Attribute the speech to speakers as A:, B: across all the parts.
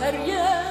A: Her yer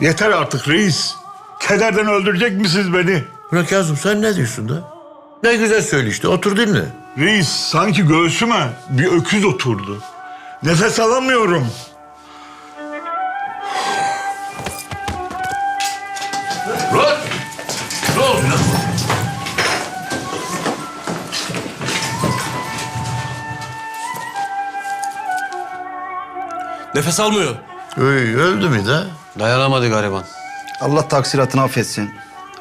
B: Yeter artık reis. Kederden öldürecek misiniz beni?
C: Ulan Kazım sen ne diyorsun da? Ne güzel söyle işte otur dinle.
B: Reis sanki göğsüme bir öküz oturdu. Nefes alamıyorum.
C: Lan! Ne oldu lan?
D: Nefes almıyor.
C: Öy, öldü mü de?
D: Dayanamadı gariban.
E: Allah taksiratını affetsin.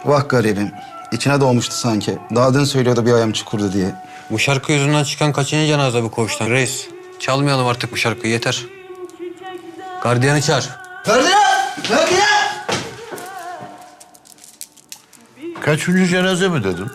E: Vah garibim. İçine doğmuştu sanki. Daha dün söylüyordu bir ayağım çukurdu diye.
D: Bu şarkı yüzünden çıkan kaçıncı cenaze bu koğuştan reis? Çalmayalım artık bu şarkıyı yeter. Gardiyanı çağır.
C: Kaçıncı cenaze mi dedim?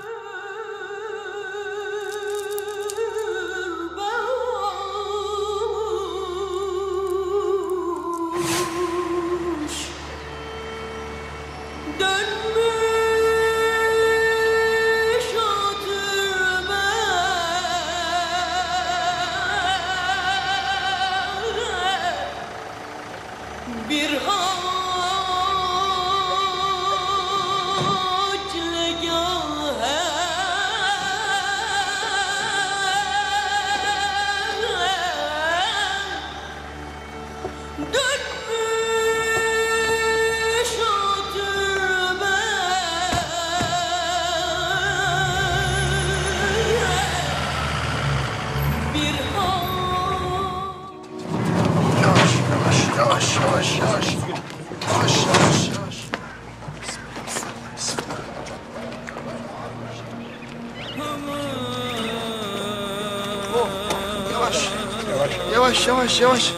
E: Yavaş yavaş yavaş.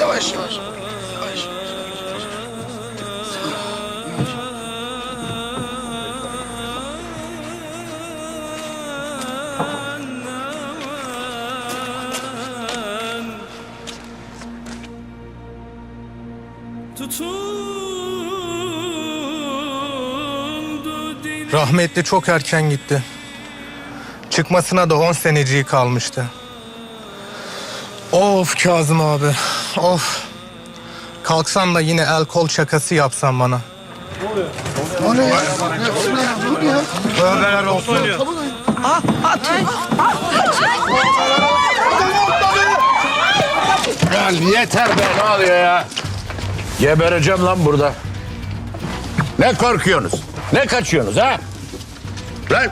E: Yavaş yavaş.
F: Rahmetli çok erken gitti. Çıkmasına da 10 seneciği kalmıştı. Of Kazım abi, of. Kalksan da yine el kol şakası yapsan bana.
E: O ne ya? Ne oluyor ya?
F: Tövbeler olsun.
C: Lan yeter be ne oluyor ya? Gebereceğim lan burada. Ne korkuyorsunuz? Ne kaçıyorsunuz ha? Lan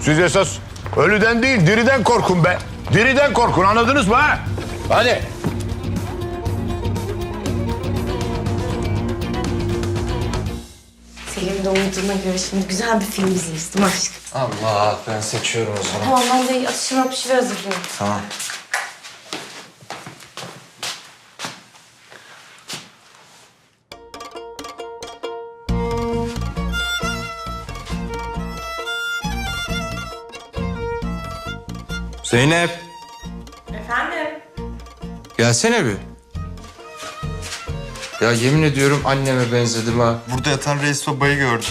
C: siz esas ölüden değil diriden korkun be. Diriden korkun anladınız mı ha? Hadi.
G: Selim de umduğuna göre şimdi güzel bir film izleriz değil mi aşkım?
D: Allah ben seçiyorum o zaman.
G: Tamam ben de atıştırma pişiri hazırlıyorum.
D: Tamam. Zeynep.
G: Efendim?
D: Gelsene bir. Ya yemin ediyorum anneme benzedim ha.
H: Burada yatan reis babayı gördüm.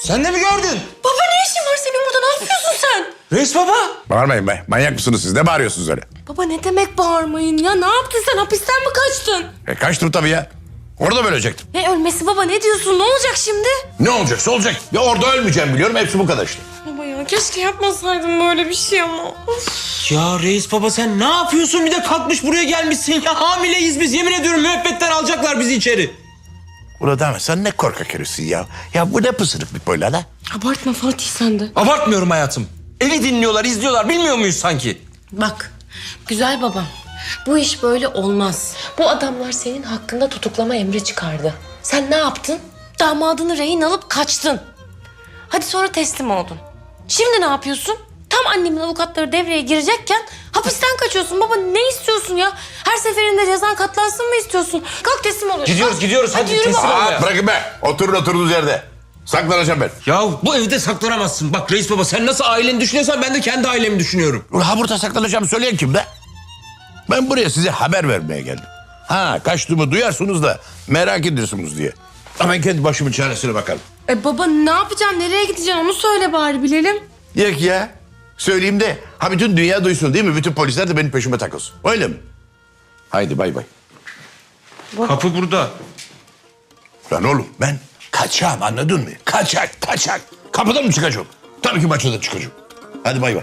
D: Sen de mi gördün?
G: Baba ne işin var senin burada? Ne yapıyorsun sen?
D: Reis baba.
I: Bağırmayın be. Manyak mısınız siz? Ne bağırıyorsunuz öyle?
G: Baba ne demek bağırmayın ya? Ne yaptın sen? Hapisten mi kaçtın?
I: E, kaçtım tabii ya. Orada mı ölecektim?
G: Ne ölmesi baba? Ne diyorsun? Ne olacak şimdi?
I: Ne olacaksa olacak. Ya orada ölmeyeceğim biliyorum. Hepsi bu kadar işte.
G: Keşke yapmasaydım böyle bir şey ama. Of.
J: Ya reis baba sen ne yapıyorsun bir de kalkmış buraya gelmişsin ya hamileyiz biz yemin ediyorum müebbetten alacaklar bizi içeri.
I: Ulan deme sen ne korkak herifsin ya. Ya bu ne pısırık bir böyle lan?
G: Abartma Fatih sen de.
J: Abartmıyorum hayatım. Evi dinliyorlar izliyorlar bilmiyor muyuz sanki?
G: Bak güzel babam bu iş böyle olmaz. Bu adamlar senin hakkında tutuklama emri çıkardı. Sen ne yaptın? Damadını rehin alıp kaçtın. Hadi sonra teslim oldun. Şimdi ne yapıyorsun? Tam annemin avukatları devreye girecekken hapisten kaçıyorsun. Baba ne istiyorsun ya? Her seferinde cezan katlansın mı istiyorsun? Kalk teslim oluyorsun.
J: Gidiyoruz,
G: Kalk.
J: gidiyoruz. Hadi
G: yürü
J: teslim
G: baba.
J: ol.
I: Aa, bırakın be. Oturun oturduğunuz yerde. Saklanacağım ben.
J: Ya bu evde saklanamazsın. Bak reis baba sen nasıl aileni düşünüyorsan ben de kendi ailemi düşünüyorum.
I: Ha burada saklanacağım söyleyen kim de? Ben buraya size haber vermeye geldim. Ha kaçtığımı duyarsınız da merak ediyorsunuz diye. Ama ben kendi başımın çaresine bakarım.
G: E baba ne yapacaksın? Nereye gideceksin? Onu söyle bari bilelim.
I: Yok ya. Söyleyeyim de ha bütün dünya duysun değil mi? Bütün polisler de benim peşime takılsın. Öyle mi? Haydi bay bay.
J: Kapı burada.
I: Lan oğlum ben kaçağım anladın mı? Kaçak kaçak. Kapıdan mı çıkacağım? Tabii ki bahçeden çıkacağım. Hadi bay bay.